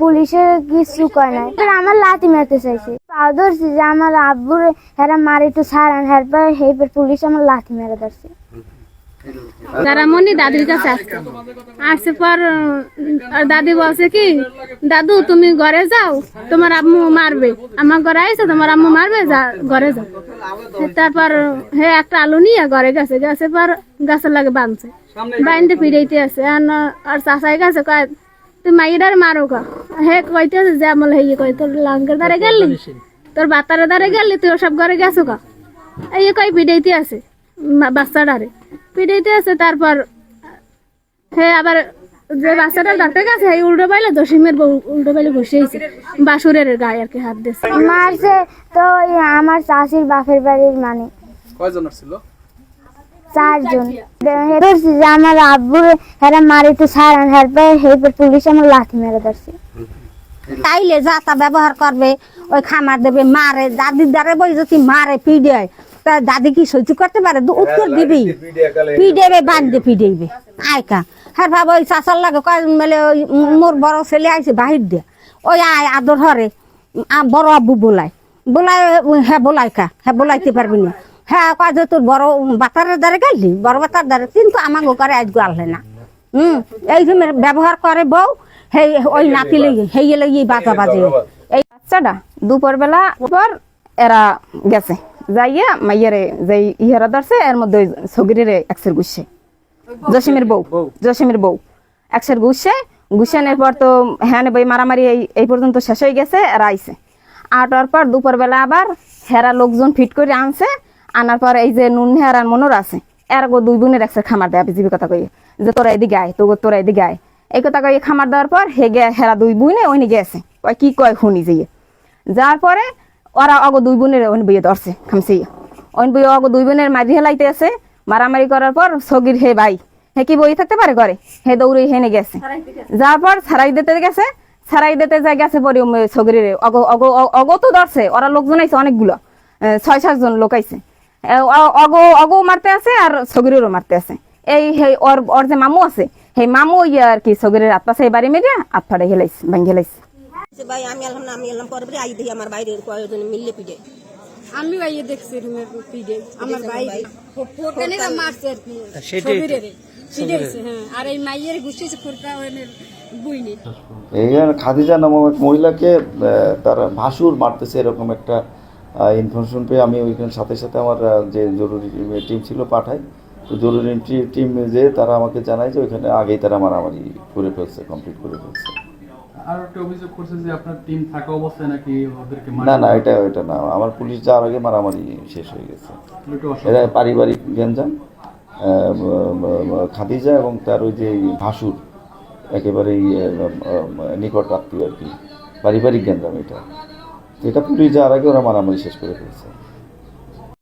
পুলিশের কিছু কয় নাই। এবার আমার লাথি মারতে চাইছে। পাও ধরছি যে আমার আব্বুর হেরা মারি একটু ছাড়ান হেরপর হেরপর পুলিশ আমার লাথি মেরে ধরছে। তারা মনি দাদির কাছে আসছে। আসছে পর আর দাদি বলছে কি দাদু তুমি ঘরে যাও তোমার আম্মু মারবে। আমার ঘরে আইসো তোমার আম্মু মারবে যা ঘরে যাও। তারপর হে একটা আলু নিয়ে ঘরে গেছে। গেছে পর গাছের লাগে বাঁধছে। বাইন্দে ফিরাইতে আছে। আর ন- আর চাষাই গেছে কয় তুই মাইডার মারো কা হে কইতে আছে যে আমল হে কই তোর লাঙ্গের দ্বারে গেলি? তোর বাতারে দ্বারে গেলি তুই ওসব ঘরে গেছো কা এই কই পিড়াইতে আছে বাচ্চাটারে। পিড়াইতে আছে তারপর হে আবার যে বাচ্চাটা ডাক্তার কাছে এই উল্টো পাইলে দশিমের বউ উল্টো পাইলে বসেইছে বাসুরের গায়ে আর কি হাত দিয়েছে। মারছে তো আমার চাষির বাপের বাড়ির মানে। কয়জন ছিল চারজন। ধরছি যে আমার আব্বুর হেরা মারি একটু ছাড়ান হেরপর হেরপর পুলিশ আমার লাথি মেরে ধরছে। তাইলে যাতা ব্যবহার করবে ওই খামার দেবে মারে দাদির দ্বারে বই যদি মারে পিডে তা দাদি কি সহ্য করতে পারে? উত্তর দিবি। পিডেবে বান্ধে পিডেবে আয়কা হ্যাঁ ভাব ওই চাষার লাগে কয় মেলে ওই মোর বড় ছেলে আইছে বাহির দিয়ে ওই আয় আদর হরে আ- বড় আব্বু বোলায়। বোলায় হ্যাঁ বোলাই কা। হ্যাঁ বোলাইতে পারবি না। হ্যাঁ কয় যে তোর বড় বাতারের দ্বারে গেলি? বড় বাতার দ্বারে। কিন্তু আমাকে করে আজ গালে না। হুম? এই যে ব্যবহার করে বউ সেই ওই নাতি লেগে সেই লেগে বাজা বাজে। এই বাচ্চাটা দুপুরবেলা পর এরা গেছে। যাইয়া মাইয়ারে যাই ইহারা ধরছে এর মধ্যে ওই সগিরে একসের গুসছে। জসিমের বউ জসিমের বউ। একসের গুসছে। গুসানোর পর তো হ্যাঁ বই মারামারি এই এই পর্যন্ত শেষ হয়ে গেছে এরা আইছে। আটার পর দুপুরবেলা আবার হেরা লোকজন ফিট করে আনছে। আনার পর এই যে নুন হেরার আর মনোর আছে এর গো দুই বোনের একসের খামার দেয় বিজিবি কথা কই যে তোরা এদিকে আয় তো তোরা এদিকে আয়। এই কথা কই খামার দেওয়ার পর হে গে হেরা দুই বোনে ওইনি গেছে কয় কি কয় শুনি যেয়ে। যার পরে ওরা অগ দুই বোনের ওইন বইয়ে ধরছে খামসি ওইন বই অগ দুই বোনের মারি হেলাইতে আছে মারামারি করার পর সগির হে ভাই হে কি বই থাকতে পারে ঘরে? হে দৌড়ে হেনে গেছে। যার পর ছাড়াই দিতে গেছে ছাড়াই দিতে যাই গেছে পরে সগিরে অগ অগ অগ তো ধরছে ওরা লোকজন আইছে অনেকগুলো ছয় সাতজন লোক আইছে। অগ অগও মারতে আছে আর সগিরেরও মারতে আছে। এই হে ওর ওর যে মামু আছে সেই মামু ইয়ে আর কি সগিরের আত্মা সেই বাড়ি মেরে আত্মাটা হেলাইছে ভাঙ্গি হেলাইছে। ভাই আমি এলাম না আমি এলাম পরে পরে আই দিই আমার বাইরের কয়েকজন মিললে পিঠে। আমি ভাইয়ে দেখছি রুমের পিড়ে আমার ভাই। ওখানে মারছে আর কি হ্যাঁ। আর এই মাইয়ের গুছিয়েছে ফুরকা এইখানে খাদিজা নামক এক মহিলাকে তার ভাসুর মারতেছে এরকম একটা ইনফরমেশন পেয়ে আমি ওইখানে সাথে সাথে আমার যে জরুরি টিম ছিল পাঠাই। তো জরুরি টিম যে তারা আমাকে জানায় যে ওইখানে আগেই তারা মারামারি করে ফেলছে কমপ্লিট করে ফেলছে। না না এটা এটা না। আমার পুলিশ যাওয়ার আগে মারামারি শেষ হয়ে গেছে। এরা পারিবারিক গ্যাঞ্জাম। খাদিজা এবং তার ওই যে ভাসুর একেবারেই নিকট আত্মীয় আর কি। পারিবারিক গ্যাঞ্জাম এটা। এটা পুলিশ যাওয়ার আগে ওরা মারামারি শেষ করে ফেলছে।